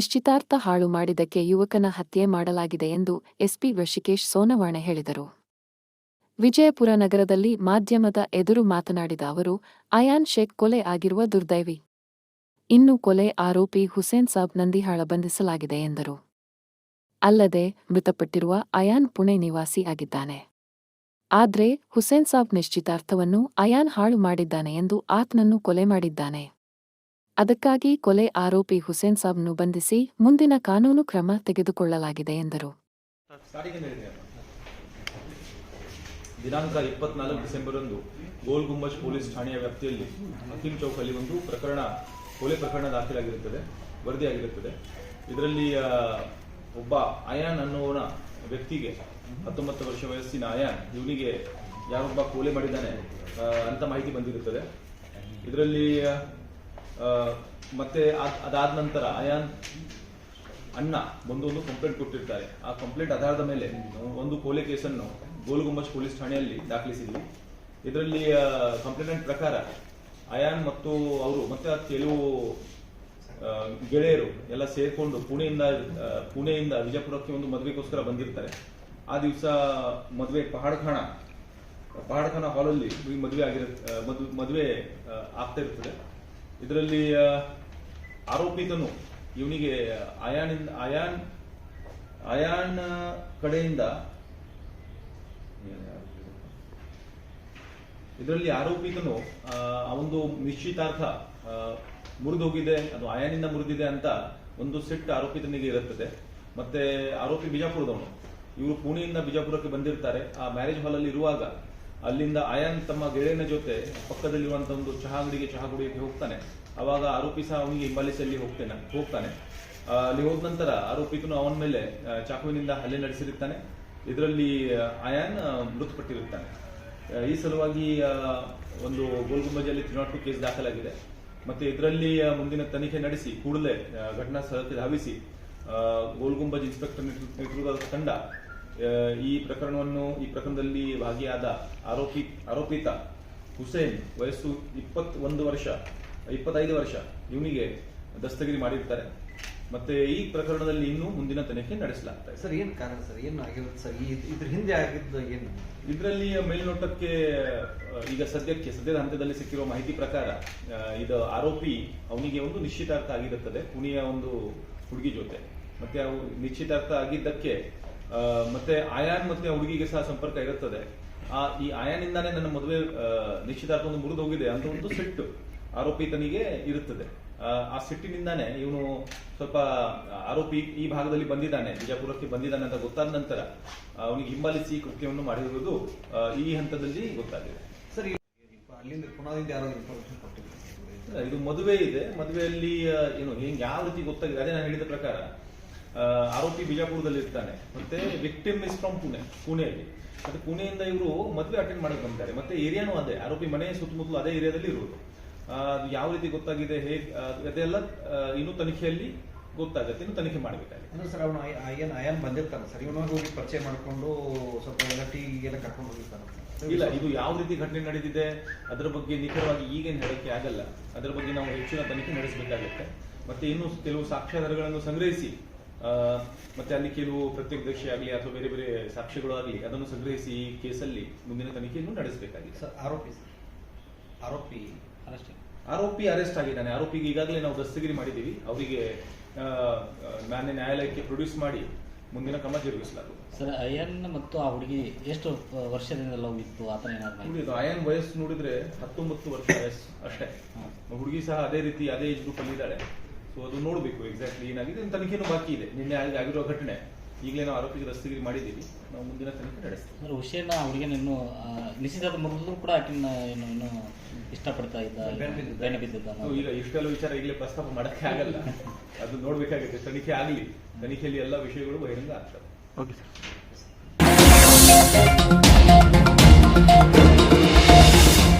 ನಿಶ್ಚಿತಾರ್ಥ ಹಾಳು ಮಾಡಿದಕ್ಕೆ ಯುವಕನ ಹತ್ಯೆ ಮಾಡಲಾಗಿದೆ ಎಂದು ಎಸ್ಪಿ ಋಷಿಕೇಶ್ ಸೋನವಾಣ ಹೇಳಿದರು. ವಿಜಯಪುರ ನಗರದಲ್ಲಿ ಮಾಧ್ಯಮದ ಎದುರು ಮಾತನಾಡಿದ ಅವರು, ಅಯಾನ್ ಶೇಖ್ ಕೊಲೆ ಆಗಿರುವ ದುರ್ದೈವಿ. ಇನ್ನು ಕೊಲೆ ಆರೋಪಿ ಹುಸೇನ್ ಸಾಬ್ ನಂದಿಹಾಳ ಬಂಧಿಸಲಾಗಿದೆ ಎಂದರು. ಅಲ್ಲದೆ ಮೃತಪಟ್ಟಿರುವ ಅಯಾನ್ ಪುಣೆ ನಿವಾಸಿ ಆಗಿದ್ದಾನೆ. ಆದ್ರೆ ಹುಸೇನ್ ಸಾಬ್ ನಿಶ್ಚಿತಾರ್ಥವನ್ನು ಅಯಾನ್ ಹಾಳು ಮಾಡಿದ್ದಾನೆ ಎಂದು ಆತನನ್ನು ಕೊಲೆ ಮಾಡಿದ್ದಾನೆ. ಅದಕ್ಕಾಗಿ ಕೊಲೆ ಆರೋಪಿ ಹುಸೇನ್ ಸಾಬ್ನು ಬಂಧಿಸಿ ಮುಂದಿನ ಕಾನೂನು ಕ್ರಮ ತೆಗೆದುಕೊಳ್ಳಲಾಗಿದೆ ಎಂದರು. ದಿನಾಂಕ ಇಪ್ಪತ್ನಾಲ್ಕು ಡಿಸೆಂಬರ್ ಒಂದು ಗೋಲ್ ಗುಂಬಜ್ ಪೊಲೀಸ್ ಠಾಣೆಯ ವ್ಯಾಪ್ತಿಯಲ್ಲಿ ಅಖಿಲ್ ಚೌಕಲ್ಲಿ ಒಂದು ಪ್ರಕರಣ, ಕೊಲೆ ಪ್ರಕರಣ ದಾಖಲಾಗಿರುತ್ತದೆ, ವರದಿಯಾಗಿರುತ್ತದೆ. ಇದರಲ್ಲಿ ಒಬ್ಬ ಅಯಾನ್ ಅನ್ನುವನ ವ್ಯಕ್ತಿಗೆ ಹತ್ತೊಂಬತ್ತು ವರ್ಷ ವಯಸ್ಸಿನ ಅಯಾನ್, ಇವನಿಗೆ ಯಾರೊಬ್ಬ ಕೊಲೆ ಮಾಡಿದ್ದಾನೆ ಅಂತ ಮಾಹಿತಿ ಬಂದಿರುತ್ತದೆ. ಇದರಲ್ಲಿ ಮತ್ತೆ ಅದ್- ಅದಾದ ನಂತರ ಅಯಾನ್ ಅಣ್ಣ ಒಂದು ಕಂಪ್ಲೇಂಟ್ ಕೊಟ್ಟಿರ್ತಾರೆ. ಆ ಕಂಪ್ಲೇಂಟ್ ಆಧಾರದ ಮೇಲೆ ಒಂದು ಕೊಲೆ ಕೇಸನ್ನು ಗೋಲ್ಗುಂಬಜ್ ಪೊಲೀಸ್ ಠಾಣೆಯಲ್ಲಿ ದಾಖಲಿಸಿದ್ವಿ. ಇದರಲ್ಲಿ ಕಂಪ್ಲೇಂಟ್ ಪ್ರಕಾರ ಅಯಾನ್ ಮತ್ತು ಅವರು ಮತ್ತೆ ಕೆಲವು ಗೆಳೆಯರು ಎಲ್ಲ ಸೇರಿಕೊಂಡು ಪುಣೆಯಿಂದ ಪುಣೆಯಿಂದ ವಿಜಯಪುರಕ್ಕೆ ಒಂದು ಮದುವೆಗೋಸ್ಕರ ಬಂದಿರ್ತಾರೆ. ಆ ದಿವಸ ಮದುವೆ ಪಹಾಡ್ಖಾಣ ಪಹಾಡ್ಖಾನ ಹಾಲಲ್ಲಿ ಮದುವೆ ಆಗಿರ ಮದುವೆ ಆಗ್ತಾ ಇರ್ತದೆ. ಇದರಲ್ಲಿ ಆರೋಪಿತನು ಇವನಿಗೆ ಅಯಾನಿಂದ ಅಯಾನ್ ಅಯಾನ್ ಕಡೆಯಿಂದ ಇದರಲ್ಲಿ ಆರೋಪಿತನು ಆ, ಒಂದು ನಿಶ್ಚಿತಾರ್ಥ ಮುರಿದು ಹೋಗಿದೆ ಅದು ಅಯಾನಿಂದ ಮುರಿದಿದೆ ಅಂತ ಒಂದು ಸೆಟ್ ಆರೋಪಿತನಿಗೆ ಇರುತ್ತದೆ. ಮತ್ತೆ ಆರೋಪಿ ಬಿಜಾಪುರದವನು. ಇವರು ಪುಣೆಯಿಂದ ಬಿಜಾಪುರಕ್ಕೆ ಬಂದಿರ್ತಾರೆ. ಆ ಮ್ಯಾರೇಜ್ ಹಾಲ್ ಅಲ್ಲಿ ಇರುವಾಗ ಅಲ್ಲಿಂದ ಆಯಾನ್ ತಮ್ಮ ಗೆಳೆಯನ ಜೊತೆ ಪಕ್ಕದಲ್ಲಿರುವಂಥ ಒಂದು ಚಹಾ ಅಂಗಡಿಗೆ ಚಹಾ ಕುಡಿಯಕ್ಕೆ ಹೋಗ್ತಾನೆ. ಅವಾಗ ಆರೋಪಿ ಸಹ ಅವನಿಗೆ ಹಿಂಬಾಲಿಸಲ್ಲಿ ಹೋಗ್ತೇನೆ, ಹೋಗ್ತಾನೆ. ಅಲ್ಲಿ ಹೋದ ನಂತರ ಆರೋಪಿತನು ಅವನ ಮೇಲೆ ಚಾಕುವಿನಿಂದ ಹಲ್ಲೆ ನಡೆಸಿರುತ್ತಾನೆ. ಇದರಲ್ಲಿ ಆಯಾನ್ ಮೃತಪಟ್ಟಿರುತ್ತಾನೆ. ಈ ಸಲುವಾಗಿ ಒಂದು ಗೋಲ್ಗುಂಬಜಲ್ಲಿ ತ್ರಿನಾಟ್ ಕೇಸ್ ದಾಖಲಾಗಿದೆ. ಮತ್ತೆ ಇದರಲ್ಲಿ ಮುಂದಿನ ತನಿಖೆ ನಡೆಸಿ ಕೂಡಲೇ ಘಟನಾ ಸ್ಥಳಕ್ಕೆ ಧಾವಿಸಿ ಗೋಲ್ಗುಂಬಜ್ ಇನ್ಸ್ಪೆಕ್ಟರ್ ನೇತೃತ್ವದ ತಂಡ ಈ ಪ್ರಕರಣವನ್ನು ಈ ಪ್ರಕರಣದಲ್ಲಿ ಭಾಗಿಯಾದ ಆರೋಪಿ ಆರೋಪಿತ ಹುಸೇನ್ ವಯಸ್ಸು ಇಪ್ಪತ್ತೊಂದು ವರ್ಷ ಇಪ್ಪತ್ತೈದು ವರ್ಷ ಇವನಿಗೆ ದಸ್ತಗಿರಿ ಮಾಡಿರ್ತಾರೆ. ಮತ್ತೆ ಈ ಪ್ರಕರಣದಲ್ಲಿ ಇನ್ನೂ ಮುಂದಿನ ತನಿಖೆ ನಡೆಸಲಾಗ್ತದೆ ಸರ್ ಏನು ಕಾರಣ ಸರ್? ಏನು ಆಗಿರುತ್ತೆ ಸರ್? ಇದ್ರ ಹಿಂದೆ ಆಗಿದ್ದು ಏನು? ಇದರಲ್ಲಿ ಮೇಲ್ನೋಟಕ್ಕೆ ಈಗ ಸದ್ಯಕ್ಕೆ ಸದ್ಯದ ಹಂತದಲ್ಲಿ ಸಿಕ್ಕಿರುವ ಮಾಹಿತಿ ಪ್ರಕಾರ ಇದು ಆರೋಪಿ ಅವನಿಗೆ ಒಂದು ನಿಶ್ಚಿತಾರ್ಥ ಆಗಿರುತ್ತದೆ. ಪುಣೆಯ ಒಂದು ಹುಡುಗಿ ಜೊತೆ. ಮತ್ತೆ ಅವು ನಿಶ್ಚಿತಾರ್ಥ ಆಗಿದ್ದಕ್ಕೆ ಮತ್ತೆ ಆಯಾನ್ ಮತ್ತೆ ಹುಡುಗಿಗೆ ಸಹ ಸಂಪರ್ಕ ಇರುತ್ತದೆ. ಆ ಈ ಆಯಾನಿಂದಾನೇ ನನ್ನ ಮದುವೆ ನಿಶ್ಚಿತಾರ್ಥ ಒಂದು ಮುರಿದು ಹೋಗಿದೆ ಅಂತ ಒಂದು ಸಿಟ್ಟು ಆರೋಪಿತನಿಗೆ ಇರುತ್ತದೆ. ಆ, ಸಿಟ್ಟಿನಿಂದಾನೆ ಇವನು ಸ್ವಲ್ಪ ಆರೋಪಿ ಈ ಭಾಗದಲ್ಲಿ ಬಂದಿದ್ದಾನೆ ಬಿಜಾಪುರಕ್ಕೆ ಬಂದಿದ್ದಾನೆ ಅಂತ ಗೊತ್ತಾದ ನಂತರ ಅವನಿಗೆ ಹಿಂಬಾಲಿಸಿ ಕೃತ್ಯವನ್ನು ಮಾಡಿರುವುದು ಈ ಹಂತದಲ್ಲಿ ಗೊತ್ತಾಗಿದೆ. ಸರ್ ಅಲ್ಲಿಂದ ಪುನಾದಿಂದ ಯಾರಾದ್ರೂ ಇನ್ಫಾರ್ಮೇಶನ್ ಕೊಟ್ಟಿದ್ದಾರೆ ಇದು ಮದುವೆ ಇದೆ. ಮದುವೆಯಲ್ಲಿ ಏನು ಹೆಂಗ್ ಯಾವ ರೀತಿ ಗೊತ್ತಾಗಿದೆ? ಅದೇ ನಾನು ಹೇಳಿದ ಪ್ರಕಾರ ಆರೋಪಿ ಬಿಜಾಪುರದಲ್ಲಿ ಇರ್ತಾನೆ. ಮತ್ತೆ ವಿಕ್ಟಿಮ್ ಇಸ್ ಫ್ರಮ್ ಪುಣೆ ಪುಣೆಯಲ್ಲಿ. ಮತ್ತೆ ಪುಣೆಯಿಂದ ಇವರು ಮದುವೆ ಅಟೆಂಡ್ ಮಾಡಕ್ ಬಂದಿದ್ದಾರೆ. ಮತ್ತೆ ಏರಿಯಾನು ಅದೇ. ಆರೋಪಿ ಮನೆ ಸುತ್ತಮುತ್ತಲು ಅದೇ ಏರಿಯಾದಲ್ಲಿ ಇರೋದು. ಅದು ಯಾವ ರೀತಿ ಗೊತ್ತಾಗಿದೆ ಹೇಗೆ ಅದೆಲ್ಲ ಇನ್ನೂ ತನಿಖೆಯಲ್ಲಿ ಗೊತ್ತಾಗುತ್ತೆ. ಇನ್ನು ತನಿಖೆ ಮಾಡಬೇಕಾಗಿದೆ ಅಂದ್ರೆ ಸರ್ ಅವನು ಏನು ಅಯಾನ್ ಬಂದಿರ್ತಾನೆ? ಸರ್ ಇವನಾಗ ಹೋಗಿ ಪರಿಚಯ ಮಾಡಿಕೊಂಡು ಸ್ವಲ್ಪ ಎಲ್ಲ ಟೀ ಎಲ್ಲ ಕರ್ಕೊಂಡು ಹೋಗಿರ್ತಾನೆ. ಇಲ್ಲ ಇದು ಯಾವ ರೀತಿ ಘಟನೆ ನಡೆದಿದೆ ಅದರ ಬಗ್ಗೆ ನಿಖರವಾಗಿ ಈಗೇನು ಹೇಳಕ್ಕೆ ಆಗಲ್ಲ. ಅದರ ಬಗ್ಗೆ ನಾವು ಹೆಚ್ಚಿನ ತನಿಖೆ ನಡೆಸಬೇಕಾಗುತ್ತೆ. ಮತ್ತೆ ಇನ್ನು ಕೆಲವು ಸಾಕ್ಷ್ಯಾಧಾರಗಳನ್ನು ಸಂಗ್ರಹಿಸಿ ಮತ್ತೆ ಅಲ್ಲಿ ಕೆಲವು ಪ್ರತ್ಯಕ್ಷದರ್ಶಿ ಆಗಲಿ ಅಥವಾ ಬೇರೆ ಬೇರೆ ಸಾಕ್ಷಿಗಳು ಆಗಲಿ ಅದನ್ನು ಸಂಗ್ರಹಿಸಿ ಈ ಕೇಸಲ್ಲಿ ಮುಂದಿನ ತನಿಖೆಯನ್ನು ನಡೆಸಬೇಕಾಗಿದೆ. ಸರ್ ಆರೋಪಿ ಆರೋಪಿ ಅರೆಸ್ಟ್ ಆರೋಪಿ ಅರೆಸ್ಟ್ ಆಗಿದ್ದಾನೆ. ಆರೋಪಿಗೆ ಈಗಾಗಲೇ ನಾವು ದಸ್ತಗಿರಿ ಮಾಡಿದ್ದೀವಿ. ಅವರಿಗೆ ಮಾನ್ಯ ನ್ಯಾಯಾಲಯಕ್ಕೆ ಪ್ರೊಡ್ಯೂಸ್ ಮಾಡಿ ಮುಂದಿನ ಕ್ರಮ ಜರುಗಿಸಲಾಗುವುದು. ಸರ್ ಅಯ್ಯನ್ ಮತ್ತು ಆ ಹುಡುಗಿ ಎಷ್ಟು ವರ್ಷದಿಂದ ಲವ್ ಇತ್ತು? ಆತನ ಏನಾದ್ರು ಅಯನ್ ವಯಸ್ಸು ನೋಡಿದ್ರೆ ಹತ್ತೊಂಬತ್ತು ವರ್ಷ ವಯಸ್ಸು ಅಷ್ಟೇ. ಹುಡುಗಿ ಸಹ ಅದೇ ರೀತಿ ಅದೇ ಏಜ್ ಗ್ರೂಪ್ ಅಲ್ಲಿ ಇದ್ದಾಳೆ ಸೊ ಅದು ನೋಡಬೇಕು ಎಕ್ಸಾಕ್ಟ್ಲಿ ಏನಾಗಿದೆ ಇನ್ನು ತನಿಖೆನೂ ಬಾಕಿ ಇದೆ. ನಿನ್ನೆ ಆಗಿ- ಆಗಿರೋ ಘಟನೆ. ಈಗಲೇ ನಾವು ಆರೋಪಿಗೆ ರಸ್ತೆಗೆ ಮಾಡಿದ್ದೀವಿ. ನಾವು ಮುಂದಿನ ತನಿಖೆ ನಡೆಸ್ತೀವಿ. ಅಂದ್ರೆ ಹುಷೇನ ಅವರಿಗೆ ಹುಡುಗಿನ ನಿಶ್ಚಿತ ನಿಶ್ಚಿತಾದ ಮೊದಲು ಕೂಡ ಆಕಿನ ಏನು ಇನ್ನು ಇಷ್ಟಪಡ್ತಾ ಇದ್ದ ಈಗ ಇಷ್ಟೆಲ್ಲ ವಿಚಾರ ಈಗಲೇ ಪ್ರಸ್ತಾಪ ಮಾಡೋಕ್ಕೆ ಆಗಲ್ಲ. ಅದು ನೋಡ್ಬೇಕಾಗುತ್ತೆ. ತನಿಖೆ ಆಗಲಿ. ತನಿಖೆಯಲ್ಲಿ ಎಲ್ಲ ವಿಷಯಗಳು ಬಹಿರಂಗ ಆಗ್ತವೆ. Okay sir